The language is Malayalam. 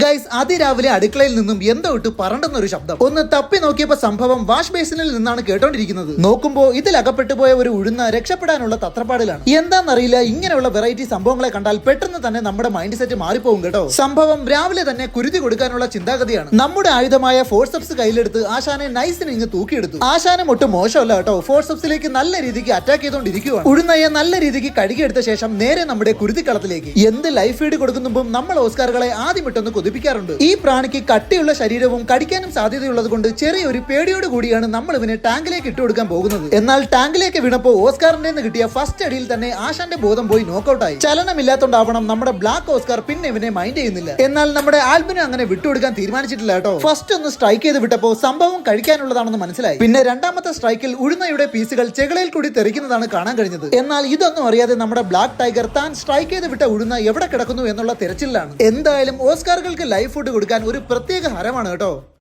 ഗൈസ് അതിരാവിലെ അടുക്കളയിൽ നിന്നും എന്തോ ഇട്ട് പറണ്ടെന്നൊരു ശബ്ദം. ഒന്ന് തപ്പി നോക്കിയപ്പോ സംഭവം വാഷ് ബേസിനിൽ നിന്നാണ് കേട്ടോണ്ടിരിക്കുന്നത്. നോക്കുമ്പോ ഇതിൽ അകപ്പെട്ടു പോയ ഒരു ഉഴുന്ന രക്ഷപ്പെടാനുള്ള തത്രപ്പാടിലാണ്. എന്താണെന്നറിയില്ല ഇങ്ങനെയുള്ള വെറൈറ്റി സംഭവങ്ങളെ കണ്ടാൽ പെട്ടെന്ന് തന്നെ നമ്മുടെ മൈൻഡ് സെറ്റ് മാറിപ്പോകും കേട്ടോ. സംഭവം രാവിലെ തന്നെ കുരുതി കൊടുക്കാനുള്ള ചിന്താഗതിയാണ്. നമ്മുടെ ആയുധമായ ഫോഴ്സപ്സ് കയ്യിലെടുത്ത് ആശാനെ നൈസിന് ഇങ്ങ് തൂക്കിയെടുത്തു. ആശാനം ഒട്ടും മോശമല്ല കേട്ടോ. ഫോഴ്സപ്സിലേക്ക് നല്ല രീതിക്ക് അറ്റാക്ക് ചെയ്തുകൊണ്ടിരിക്കുകയാണ് ഉഴുന്നയെ നല്ല രീതിക്ക് കഴുകിയെടുത്ത ശേഷം നേരെ നമ്മുടെ കുരുതിക്കളത്തിലേക്ക്. എന്ത് ലൈഫ് ഫീഡ് കൊടുക്കുന്നുമ്പും നമ്മൾ ഓസ്കാറുകളെ ആദ്യം ഇട്ടൊന്ന് കൊതിപ്പിക്കാറുണ്ട് ഈ പ്രാണിക്ക് കട്ടിയുള്ള ശരീരവും കടിക്കാനും സാധ്യതയുള്ളത് കൊണ്ട് ചെറിയൊരു പേടിയോട് കൂടിയാണ് നമ്മൾ ഇവനെ ടാങ്കിലേക്ക് ഇട്ടു കൊടുക്കാൻ പോകുന്നത്. എന്നാൽ ടാങ്കിലേക്ക് വീണപ്പോ ഓസ്കാറിന്റെ നിന്ന് കിട്ടിയ ഫസ്റ്റ് അടിയിൽ തന്നെ ആശാന്റെ ബോധം പോയി നോക്കൌട്ടായി ചലനമില്ലാത്തോണ്ടാവണം നമ്മുടെ ബ്ലാക്ക് ഓസ്കാർ പിന്നെ ഇവനെ മൈൻഡ് ചെയ്യുന്നില്ല. എന്നാൽ നമ്മുടെ ആൽബിനെ അങ്ങനെ വിട്ടുകൊടുക്കാൻ തീരുമാനിച്ചിട്ടില്ല കേട്ടോ. ഫസ്റ്റ് ഒന്ന് സ്ട്രൈക്ക് ചെയ്ത് വിട്ടപ്പോ സംഭവം കഴിക്കാനുള്ളതാണെന്ന് മനസ്സിലായി. പിന്നെ രണ്ടാമത്തെ സ്ട്രൈക്കിൽ ഉഴുന്നയുടെ പീസുകൾ ചെകളയിൽ കൂടി തെറിക്കുന്നതാണ് കാണാൻ കഴിഞ്ഞത്. എന്നാൽ ഇതൊന്നും അറിയാതെ നമ്മുടെ ബ്ലാക്ക് ടൈഗർ താൻ സ്ട്രൈക്ക് ചെയ്ത് വിട്ട ഉഴുന്ന എവിടെ കിടക്കുന്നു എന്നുള്ള തിരച്ചിലാണ് എന്തായാലും ലൈഫ് ഫുഡ് കൊടുക്കാൻ ഒരു പ്രത്യേക ഹരമാണ് കേട്ടോ.